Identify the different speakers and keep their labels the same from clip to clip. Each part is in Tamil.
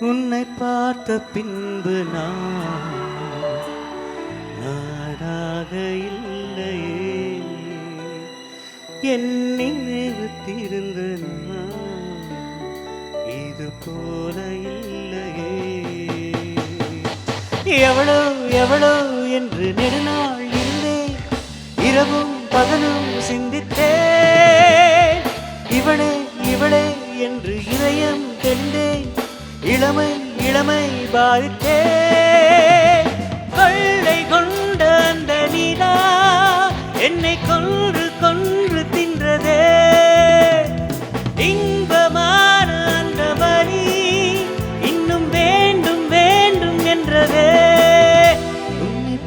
Speaker 1: உன்னை பார்த்த பின்பு நான் இல்லை இல்லையே. என் நினைவு நான் இது போல இல்லையே. எவ்வளோ எவ்வளோ என்று நெடுநாள் இருந்தே இரவும் பகலும் சிந்தித்தேன். இளமை இளமை வாழ்க்கே. கொள்ளை கொண்ட அந்த நீதா என்னை கொன்று கொன்று தின்றதே. இன்பமான அந்த வரி இன்னும் வேண்டும் வேண்டும் என்றதே. உன்னை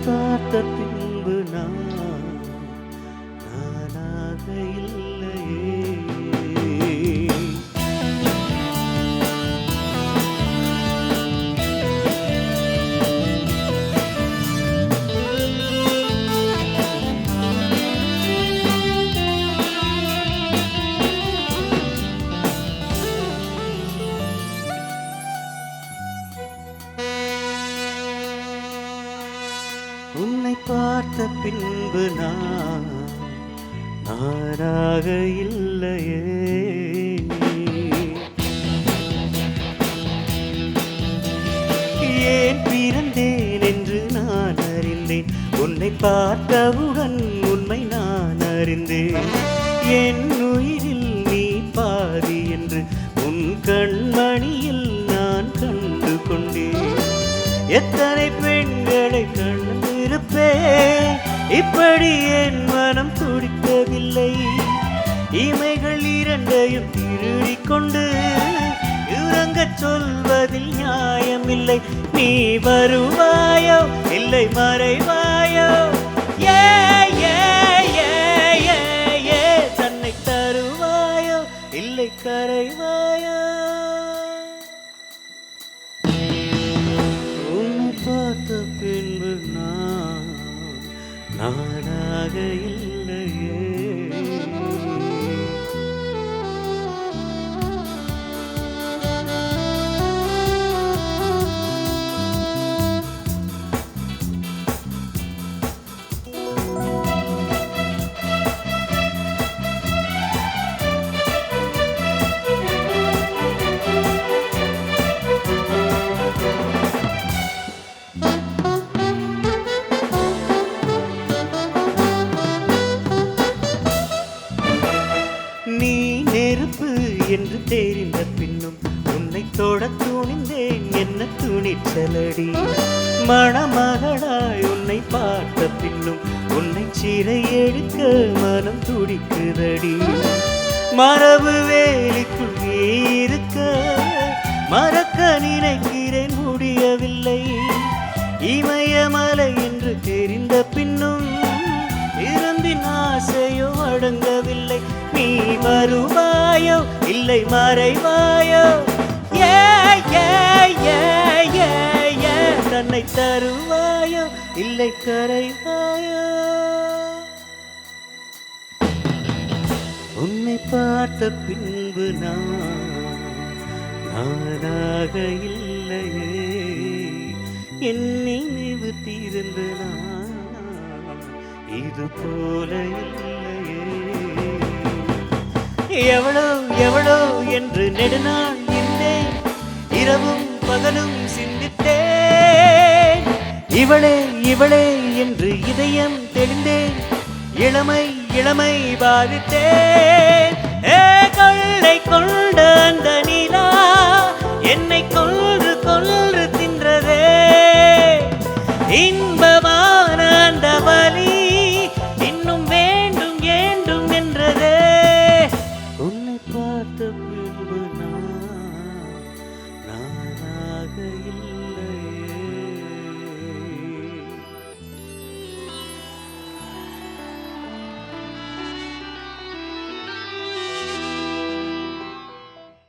Speaker 1: உன்னை பார்த்த பின்பு நான் நானாக இல்லையே. ஏன் பிறந்தேன் என்று நான் அறிந்தேன்? உன்னை பார்த்தவுடன் உண்மை நான் அறிந்தேன். என் உயிரில் நீ பாதி என்று உன் கண்மணியில் நான் கண்டு கொண்டேன். எத்தனை இப்படி என் மனம் துடிக்கவில்லை. இமைகள் இரண்டையும் திருடி கொண்டு இறங்கச் சொல்வதில் நியாயமில்லை. நீ வருவாயோ இல்லை மறைவாயோ? ஏ தன்னை தருவாயோ இல்லை கரைவாயோ? என்று தெரிந்த பின்னும் உன்னை தொட துணிந்தேன். என்ன துணிச்சலடி? மணமகளாய் உன்னை பார்த்த பின்னும் உன்னை சிறை எடுக்க மனம் துடிக்குதடி. மரபு வேலிக்குள் இருக்க மறக்க நினைக்கிறேன் முடியவில்லை. இமயமலை என்று தெரிந்த பின்னும் இருந்தின் ஆசையோ அடங்கவில்லை. நீ வருவாயோ? இல்லை மறைவாயோ? ஏ தன்னை தருவாயோ? இல்லை கரைவாயோ? உன்னை பார்த்த பின்பு நான் நானாக இல்லையே. என் நினைவு தீர்ந்து நான். இது போல இல்லை. எவ்வளோ எவ்வளோ என்று நெடுநாள் இருந்தேன் இரவும் பகலும் சிந்தித்தேன் இவளே இவளே என்று இதயம் தெளிந்தேன் இளமை இளமை பாதித்தேன் ஏ கொள்ளை கொண்ட அந்த நிலா